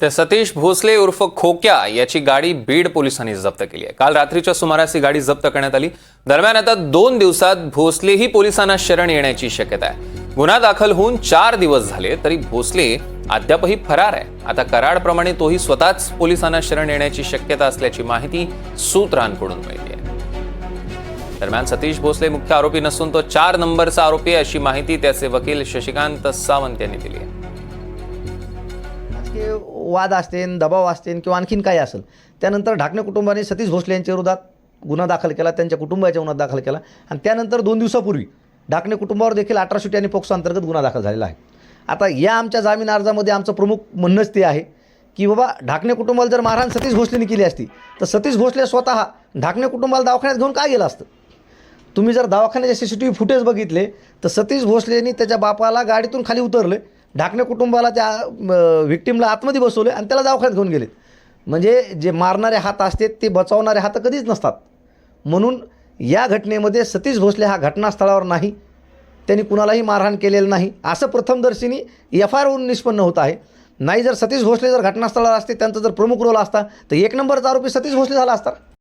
तर सतीश भोसले उर्फ खोक्या याची गाडी बीड पोलिसांनी जप्त केली आहे. काल रात्रीच्या सुमारास ही गाडी जप्त करण्यात आली. दरम्यान आता दोन दिवसात भोसलेही पोलिसांना शरण येण्याची शक्यता आहे. गुन्हा दाखल होऊन चार दिवस झाले तरी भोसले अद्यापही फरार आहे. आता कराडप्रमाणे तोही स्वतःच पोलिसांना शरण येण्याची शक्यता असल्याची माहिती सूत्रांकडून मिळते आहे. दरम्यान सतीश भोसले मुख्य आरोपी नसून तो चार नंबरचा आरोपी आहे अशी माहिती त्याचे वकील शशिकांत सावंत यांनी दिली आहे. राजकीय वाद असतील दबाव असतील किंवा आणखीन काही असेल त्यानंतर ढाकणे कुटुंबाने सतीश भोसले यांच्या विरोधात गुन्हा दाखल केला त्यांच्या कुटुंबाच्या गुन्हा दाखल केला. आणि त्यानंतर दोन दिवसापूर्वी ढाकणे कुटुंबावर देखील अठरा आणि पोक्सो अंतर्गत गुन्हा दाखल झालेला आहे. आता या आमच्या जामीन अर्जामध्ये आमचं प्रमुख म्हणणंच ते आहे की बाबा ढाकणे कुटुंबाला जर मारहाण सतीश भोसलेने केली असती तर सतीश भोसले स्वतः ढाकणे कुटुंबाला दवाखान्यात घेऊन काय गेलं असतं? तुम्ही जर दवाखान्याचे C C T V footage बघितले तर सतीश भोसलेनी त्याच्या बापाला गाडीतून खाली उतरले ढाकणे कुटुंबाला त्या व्हिक्टीमला आतमध्ये बसवले आणि त्याला दवाखान्यात घेऊन गेले. म्हणजे जे मारणारे हात असते ते बचावणारे हात कधीच नसतात. म्हणून या घटनेमध्ये सतीश भोसले हा घटनास्थळावर नाही. त्यांनी कुणालाही मारहाण केलेलं नाही. असं प्रथमदर्शीनी एफ आय आरवरून निष्पन्न होत आहे. नाही जर सतीश भोसले जर घटनास्थळावर असते त्यांचा जर प्रमुख रोल असता तर एक नंबरचा आरोपी सतीश भोसले झाला असता.